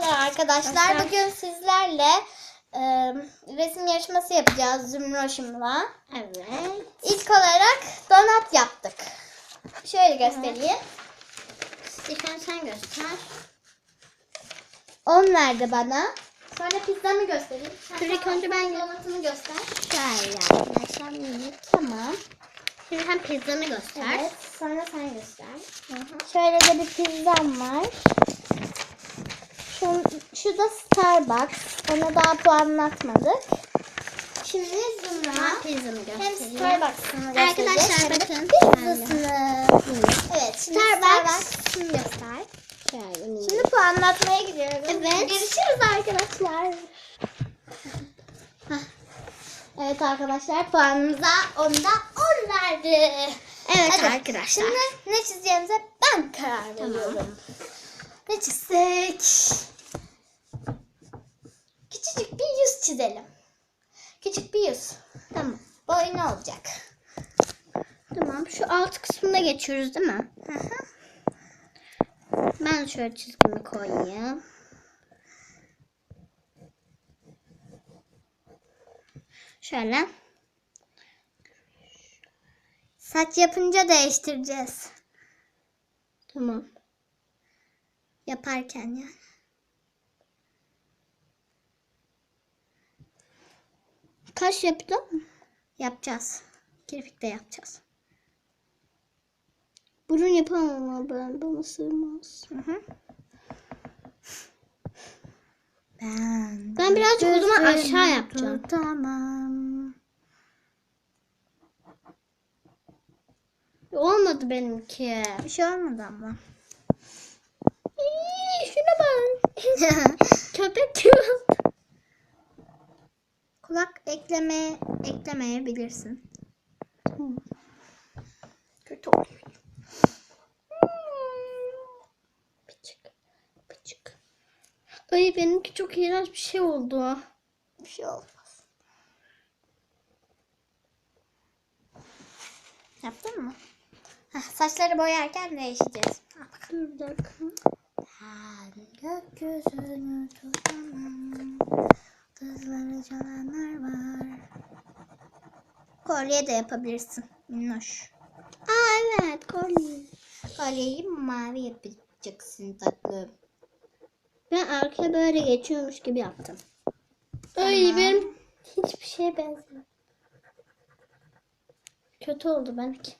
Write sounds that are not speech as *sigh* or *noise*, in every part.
Merhabalar arkadaşlar. Bugün sizlerle e, resim yarışması yapacağız Zümroş'umla. Evet. İlk olarak donat yaptık. Şöyle göstereyim. Önce sen göster. 10 verdi bana. Sonra pizzamı göstereyim. Sonra önce ben- donatımı göster. Şöyle arkadaşlar minik. Tamam. Şimdi sen pizzanı göster. Evet. Sonra sen göster. Şöyle de bir pizzam var. Şu, şu da Starbucks. Ona daha puanlatmadık. Şimdi Zümra. Hem. Starbucks'ını Arkadaşlar bakın. Pizzasını. Evet şimdi Starbucks. Starbucks'ını göster. Şimdi puanlatmaya gidiyoruz. Evet. Görüşürüz arkadaşlar. Evet arkadaşlar puanımıza onda 10 verdi. Evet Hadi. arkadaşlar. Şimdi ne çizeceğimize ben karar veriyorum. Ne çizsek? Küçücük bir yüz çizelim. Küçük bir yüz. Tamam. Boyu ne olacak? Tamam. Şu alt kısmına geçiyoruz değil mi? Ben şöyle çizgimi koyayım. Şöyle. Saç yapınca değiştireceğiz. Tamam. Yaparken yani. Kaş yaptım. Yapacağız. Kirpik de yapacağız. Burun yapamam ama ben. Bana sığmaz. Hı hı. Ben Ben birazcık o zaman aşağı yapacağım. Tamam. Olmadı benimki. Bir şey olmadı ama. Şuna bak. *laughs* Köpek gibi. Kulak ekleme eklemeyebilirsin. Kötü oluyor. Pıçık. Pıçık. Ay benimki çok iğrenç bir şey oldu. Bir şey olmaz. Yaptın mı? Heh, saçları boyarken değişeceğiz. Al bakalım. Bir dakika. Ben gökyüzünü tutamam. Kızları çalanlar var. Kolye de yapabilirsin. Minnoş. Aa evet kolye. Kolyeyi mavi yapacaksın tatlım. Ben arkaya böyle geçiyormuş gibi yaptım. Ay Tamam. benim hiçbir şeye benzemiyor. Kötü oldu benimki.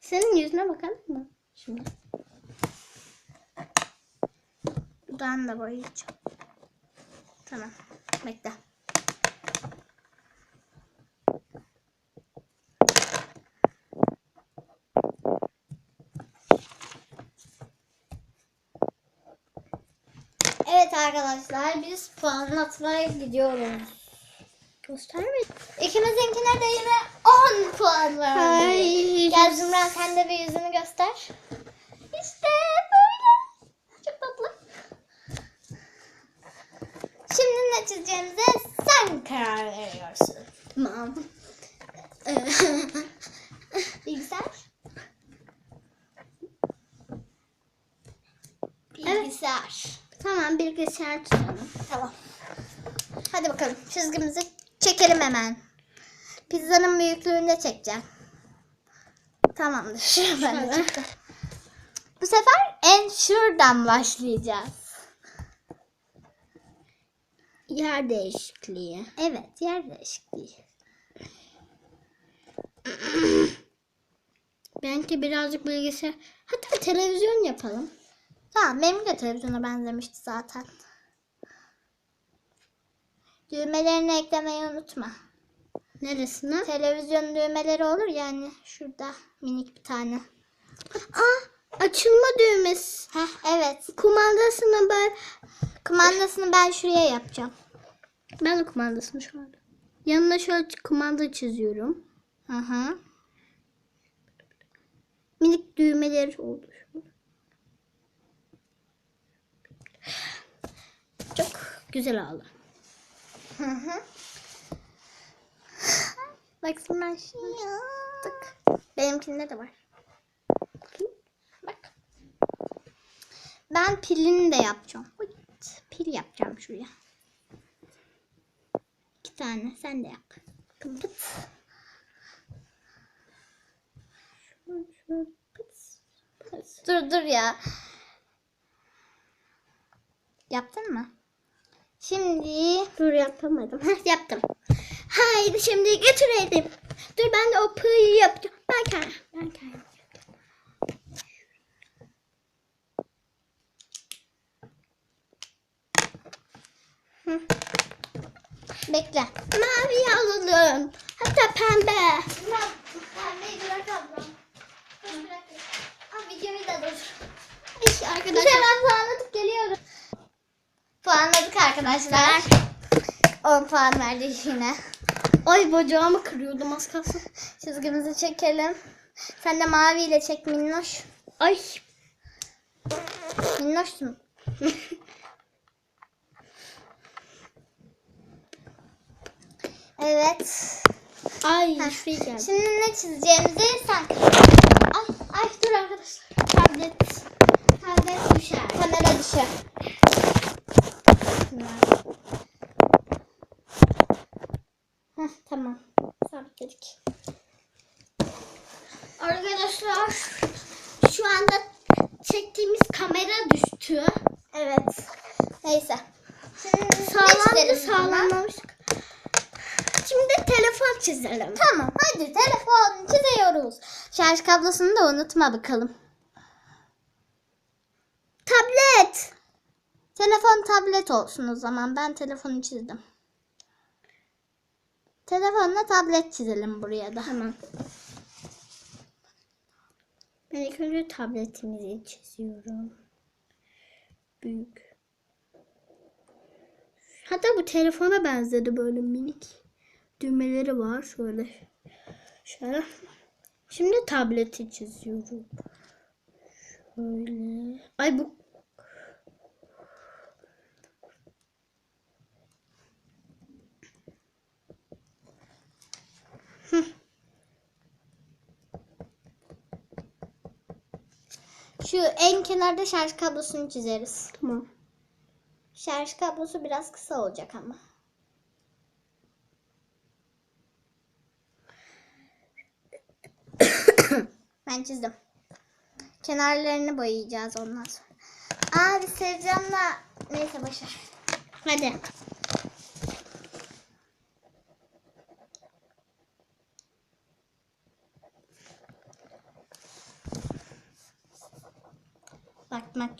Senin yüzüne bakalım mı? Şimdi. Dudağını da boyayacağım. Tamam. Bekle. Evet arkadaşlar biz puanlatmaya gidiyoruz. Gösterme. İkimizinkine de yine 10 puan verdi. Hayır. Gel Zümra sen de bir yüzünü göster. İşte böyle. Çok tatlı. Şimdi ne çizeceğimize sen veriyorsun. Tamam. *laughs* Bilgisayar. Bilgisayar. Tamam bilgisayar tutalım. Tamam. Hadi bakalım çizgimizi çekelim hemen. Pizzanın büyüklüğünü de çekeceğim. Tamamdır. *laughs* Ben. Bu sefer en şuradan başlayacağız. Yer değişikliği. Evet yer değişikliği. *clears throat* Belki birazcık bilgisayar. Hatta televizyon yapalım. Tamam benim de televizyona benzemişti zaten. Düğmelerini eklemeyi unutma. Neresine? Televizyon düğmeleri olur yani şurada minik bir tane. Aa açılma düğmesi. Heh evet. Kumandasını ben Kumandasını ben şuraya yapacağım. ben de kumandasını şu anda. Yanına şöyle kumanda çiziyorum. Hı hı. Minik düğmeleri oldu. Çok güzel oldu. Hı hı. Baksın ben tık. Benimkinde de var. Bakayım. Bak. Ben pilini de yapacağım. Pil yap. şuraya. İki tane sen de yap. Pıt. Dur dur ya. Yaptın mı? Şimdi Dur yapamadım. Yaptım. Haydi şimdi götürelim. Dur ben de o pıyı yapacağım. Ben kendim. Ben kendim. Bekle. Mavi alalım. Hatta pembe. videoyu da dur. İş Bir arkadaşlar. şey ben puanladık geliyorum. Puanladık arkadaşlar. 10 puan verdi yine. Ay bacağımı kırıyordum az kalsın. Çizgimizi çekelim. Sen de maviyle çek minnoş. Ay. Minnoşsun. *laughs* evet. Ay Heh. şuraya geldi. Şimdi ne çizeceğimizi sen Ay, ay dur arkadaşlar. Tablet. Tablet düşer. Kamera düşer. Heh, tamam. Sabitledik. Arkadaşlar şu anda çektiğimiz kamera düştü. Evet. Neyse. Buna? sağlamlamıştık. Şimdi telefon çizelim. Tamam hadi telefon çiziyoruz. Şarj kablosunu da unutma bakalım. Tablet. Telefon tablet olsun o zaman. Ben telefonu çizdim. Telefonla tablet çizelim buraya da. Tamam. Ben ilk önce tabletimizi çiziyorum. Büyük. Hatta bu telefona benzedi böyle minik. Düğmeleri var şöyle. Şöyle. Şimdi tableti çiziyorum. Şöyle. Ay bu Şu en kenarda şarj kablosunu çizeriz. tamam. Şarj kablosu biraz kısa olacak ama. *coughs* ben çizdim. Kenarlarını boyayacağız ondan sonra. Aa biz Sevcan'la neyse başar. Hadi.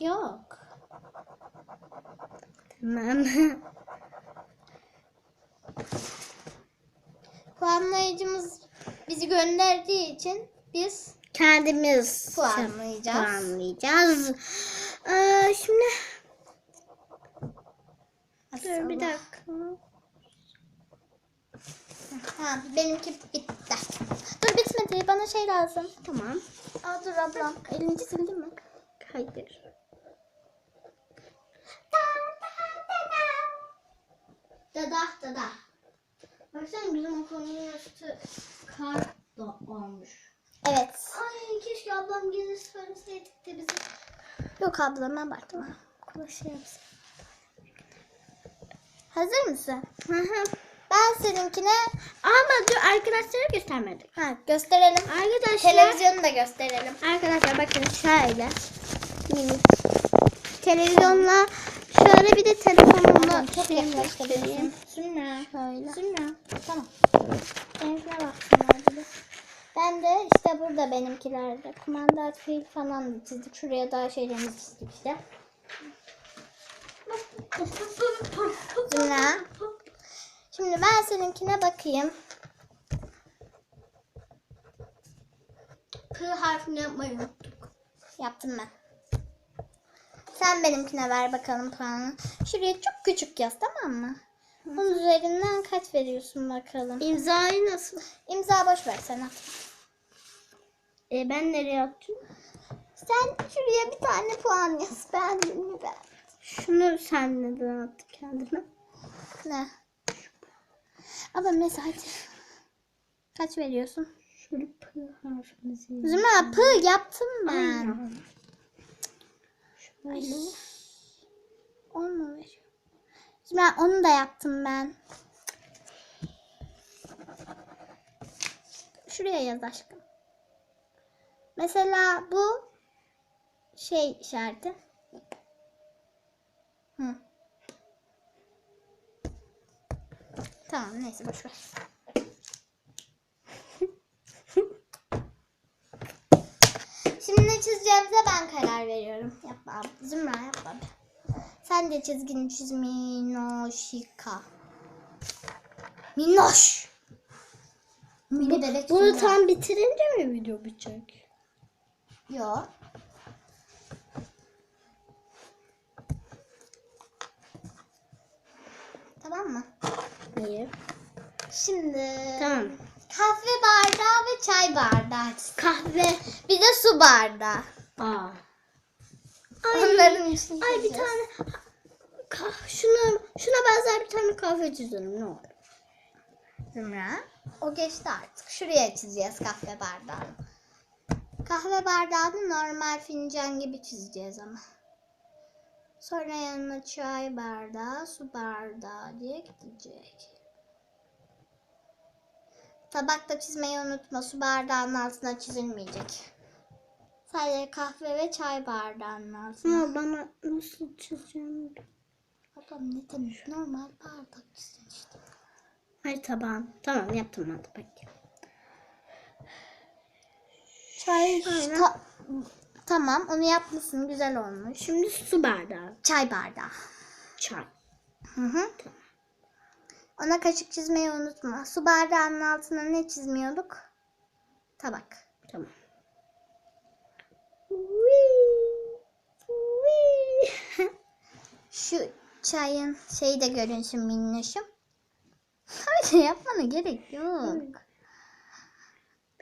Yok. Tamam. Puanlayıcımız bizi gönderdiği için biz Kendimiz puanlayacağız. puanlayacağız. Ee, şimdi dur bir dakika. Ha, benimki bitti. Dur bitmedi. Bana şey lazım. Tamam. Aa, dur ablam. Elini sildin mi? Hayır. Dada dada. Baksana bizim okulun üstü kar da olmuş. Evet. Ay keşke ablam gelir söyleseydik de bize. Yok ablam abartma. Okula şey. Hazır mısın? Hı hı. Ben seninkine Ama dur arkadaşlara göstermedik. ha, gösterelim. Arkadaşlar. Televizyonu da gösterelim. Arkadaşlar bakın şöyle. Minik. Televizyonla şöyle bir de telefonumla Çok şey yaklaştırayım. göstereyim. Sümra. Şöyle. Sümra. Tamam. Benimkine baksınlar bir de. Ben de işte burada benimkilerde kumanda fil falan da çizdik. Şuraya daha şeylerimizi çizdik işte. Zümra. Şimdi ben seninkine bakayım. P harfini yapmayı unuttuk. Yaptım ben. Sen benimkine ver bakalım puanı. Şuraya çok küçük yaz tamam mı? Onun üzerinden kaç veriyorsun bakalım. İmzayı nasıl? İmza boş ver sen at. E, ben nereye attım? Sen şuraya bir tane puan yaz. Beğendin mi ben? Şunu sen neden attın kendine? Ne? Ama mesela hadi. Kaç veriyorsun? Şöyle P harfimizi. Zümra pı yaptım ben. Aynen. Şöyle. On mu veriyor? Zümra onu da yaptım ben. Şuraya yaz aşkım. Mesela bu şey işareti. Hı. Tamam neyse boş çizeceğimize ben karar veriyorum. Yapma. Zümra yapma. Sen de çizgini çiz Minoşika. Minoş. Mini bebek Bunu Zümra. tam bitirince mi video bitecek? Yo. Tamam mı? Niye? Şimdi Tamam. Kahve bardağı ve çay bardağı. Kahve. Bir de su bardağı. Aa. Onların için Ay bir tane Kah, şuna şuna benzer bir tane kahve çizelim ne olur. Zümra. O geçti artık. Şuraya çizeceğiz kahve bardağını. Kahve bardağını normal fincan gibi çizeceğiz ama. Sonra yanına çay bardağı, su bardağı diye gidecek. Tabakta çizmeyi unutma. Su bardağının altına çizilmeyecek. Sadece kahve ve çay bardağının altına. Ama bana nasıl çizeceğim? Adam ne demiş? Normal bardak çizin işte. Hayır tamam. Tamam yaptım hadi bak. Çay. Ta- tamam onu yapmışsın güzel olmuş. Şimdi su bardağı. Çay bardağı. Çay. Hı hı. Ona kaşık çizmeyi unutma. Su bardağının altına ne çizmiyorduk? Tabak. Tamam. Şu çayın şeyi de görünsün minnoşum. Öyle yapmana gerek yok.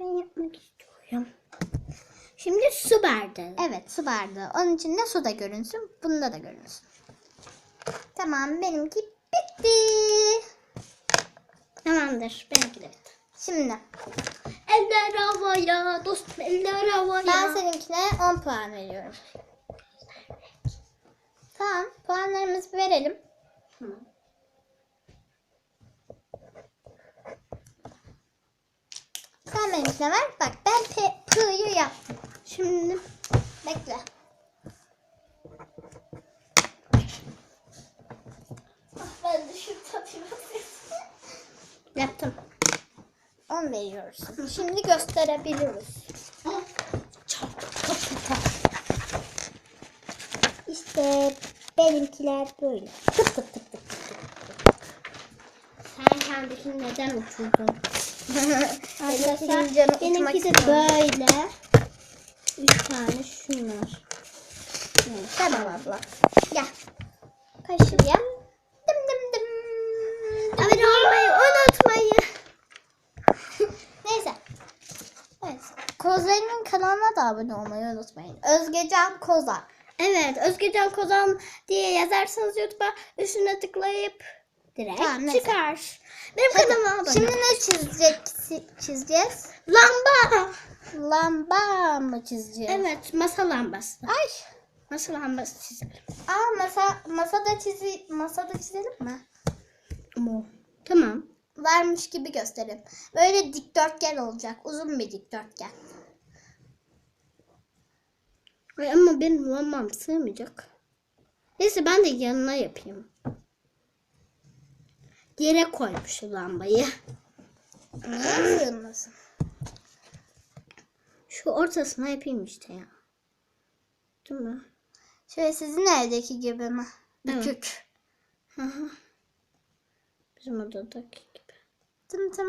ben yapmak istiyorum. Şimdi su bardağı. Evet su bardağı. Onun içinde su da görünsün. Bunda da görünsün. Tamam benimki bitti. Tamamdır. Benimki de bitti. Şimdi Eller havaya, dostum eller havaya. ben seninkine 10 puan veriyorum. Tamam puanlarımızı verelim. Tamam. Sen benimkine ver. Bak ben P'yi yaptım. Şimdi Bekle. Ah, ben de şurada yaptım. 10 veriyoruz. Şimdi gösterebiliriz. İşte benimkiler böyle. Tıp tıp tıp tıp. Sen kendikini neden uçurdun? *laughs* Arkadaşlar Benimki de böyle. Üç tane şunlar. Tamam abla. Gel. Kaşığı yap. Dım dım dım. Abone olmayı unutmayın. Neyse. Evet. Kanalına da abone olmayı unutmayın. Özgecan Kozak. Evet, Özgecan Kozan diye yazarsanız YouTube'a üstüne tıklayıp direkt Tamam, neyse. çıkar. Benim Hadi, kanalıma abone Şimdi ne çizecek çizeceğiz? Lamba. Lamba mı çizeceğiz? Evet, masa lambası. Ay. Masa lambası çizelim. Aa masa masada çizi masada çizelim mi? Ama Tamam. Varmış gibi gösterin. Böyle dikdörtgen olacak. Uzun bir dikdörtgen. Ay, ama benim lambam sığmayacak. Neyse ben de yanına yapayım. Yere koymuş lambayı. Sığmasın? Şu ortasına yapayım işte ya. Değil mi? Şöyle sizin evdeki gibi mi? Bükük. Hı hı. Bizim odadaki gibi. Tım tım